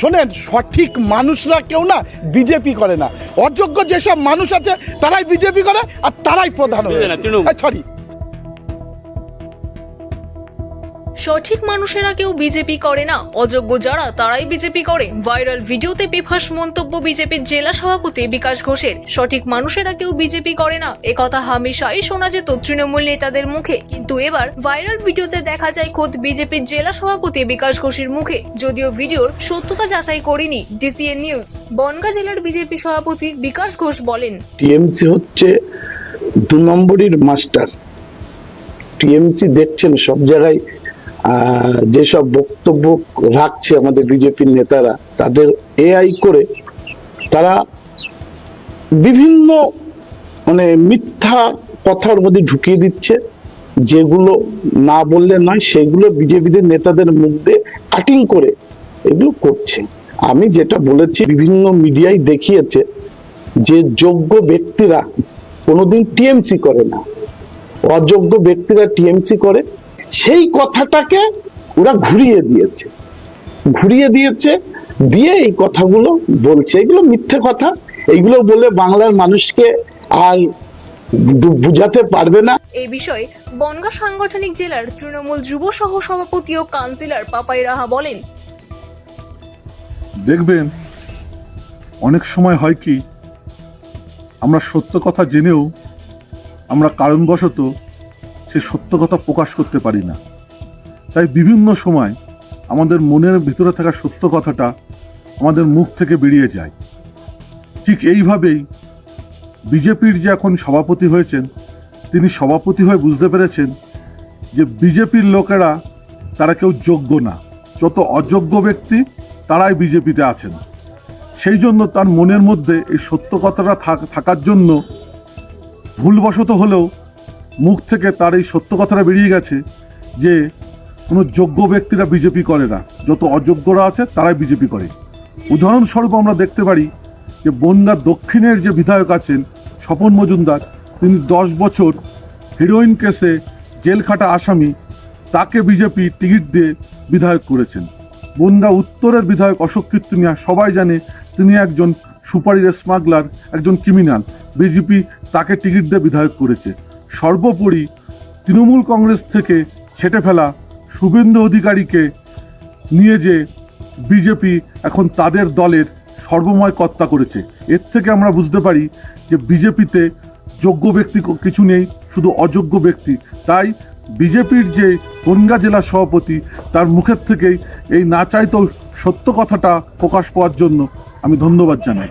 শোনেন সঠিক মানুষরা কেউ না বিজেপি করে না। অযোগ্য যেসব মানুষ আছে তারাই বিজেপি করে আর তারাই প্রধান হয়ে সরি। সঠিক মানুষেরা কেউ বিজেপি করে না। অযোগ্য যারা, তারাই বিজেপি করে। ভাইরাল ভিডিওতে বেফাস মন্তব্য বিজেপির জেলা সভাপতি বিকাশ ঘোষের। সঠিক মানুষেরা কেউ বিজেপি করে না। একথা হামেশাই শোনা যেত তৃণমূল নেতাদের মুখে। কিন্তু এবার ভাইরাল ভিডিওতে দেখা যায় খোদ বিজেপির জেলা সভাপতি বিকাশ ঘোষের মুখে। যদিও ভিডিওর সত্যতা যাচাই করেনি ডিসিএন নিউজ বনগা জেলার বিজেপি সভাপতি বিকাশ ঘোষ বলেন, টিএমসি হচ্ছে দু নম্বরের মাস্টার। টিএমসি দেখছেন সব জায়গায় যেসব বক্তব্য রাখছে আমাদের বিজেপির নেতারা, তাদের এআই করে তারা বিভিন্ন মানে মিথ্যা কথার মধ্যে ঢুকিয়ে দিচ্ছে, যেগুলো না বললে নয়, সেগুলো বিজেপিদের নেতাদের মুখ দিয়ে কাটিং করে এগুলো করছে। আমি যেটা বলেছি, বিভিন্ন মিডিয়ায় দেখিয়েছে যে যোগ্য ব্যক্তিরা কোনোদিন টিএমসি করে না। অযোগ্য ব্যক্তিরা টিএমসি করে সেই কথাটাকে ওরা ঘুরিয়ে দিয়েছে। ঘুরিয়ে দিয়েছে দিয়ে এই কথাগুলো বলছে। এগুলো মিথ্যে কথা। এইগুলো বলে বাংলার মানুষকে আর বুঝাতে পারবে না। এই বিষয়ে বনগা সাংগঠনিক জেলার তৃণমূল যুব সহ সভাপতি ও কাউন্সিলর পাপাই রাহা বলেন দেখবেন অনেক সময় হয় কি আমরা সত্য কথা জেনেও আমরা কারণবশত সে সত্য কথা প্রকাশ করতে পারি না। তাই বিভিন্ন সময় আমাদের মনের ভিতরে থাকা সত্য কথাটা আমাদের মুখ থেকে বেরিয়ে যায়। ঠিক এইভাবেই বিজেপির যে এখন সভাপতি হয়েছেন, তিনি সভাপতি হয়ে বুঝতে পেরেছেন যে বিজেপির লোকেরা তারা কেউ যোগ্য না। যত অযোগ্য ব্যক্তি, তারাই বিজেপিতে আছেন। সেই জন্য তার মনের মধ্যে এই সত্য কথাটা থাক- থাকার জন্য ভুলবশত হলেও মুখ থেকে তার এই সত্য কথাটা বেরিয়ে গেছে যে কোনো যোগ্য ব্যক্তিরা বিজেপি করে না। যত অযোগ্যরা আছে, তারাই বিজেপি করে। উদাহরণস্বরূপ আমরা দেখতে পারি যে বনগাঁ দক্ষিণের যে বিধায়ক আছেন স্বপন মজুমদার, তিনি দশ বছর হিরোইন কেসে জেল খাটা আসামি, তাকে বিজেপি টিকিট দিয়ে বিধায়ক করেছেন। বনগা উত্তরের বিধায়ক অশোক কীর্তনিয়া সবাই জানে তিনি একজন সুপারির স্মাগলার, একজন ক্রিমিনাল বিজেপি তাকে টিকিট দিয়ে বিধায়ক করেছে। সর্বোপরি তৃণমূল কংগ্রেস থেকে ছেটে ফেলা শুভেন্দু অধিকারীকে নিয়ে যে বিজেপি এখন তাদের দলের সর্বময় কর্তা করেছে। এর থেকে আমরা বুঝতে পারি যে বিজেপিতে যোগ্য ব্যক্তি কিছু নেই, শুধু অযোগ্য ব্যক্তি। তাই বিজেপির যে বনগা জেলা সভাপতি, তার মুখের থেকেই এই না চাইতেও সত্য কথাটা প্রকাশ পাওয়ার জন্য আমি ধন্যবাদ জানাই।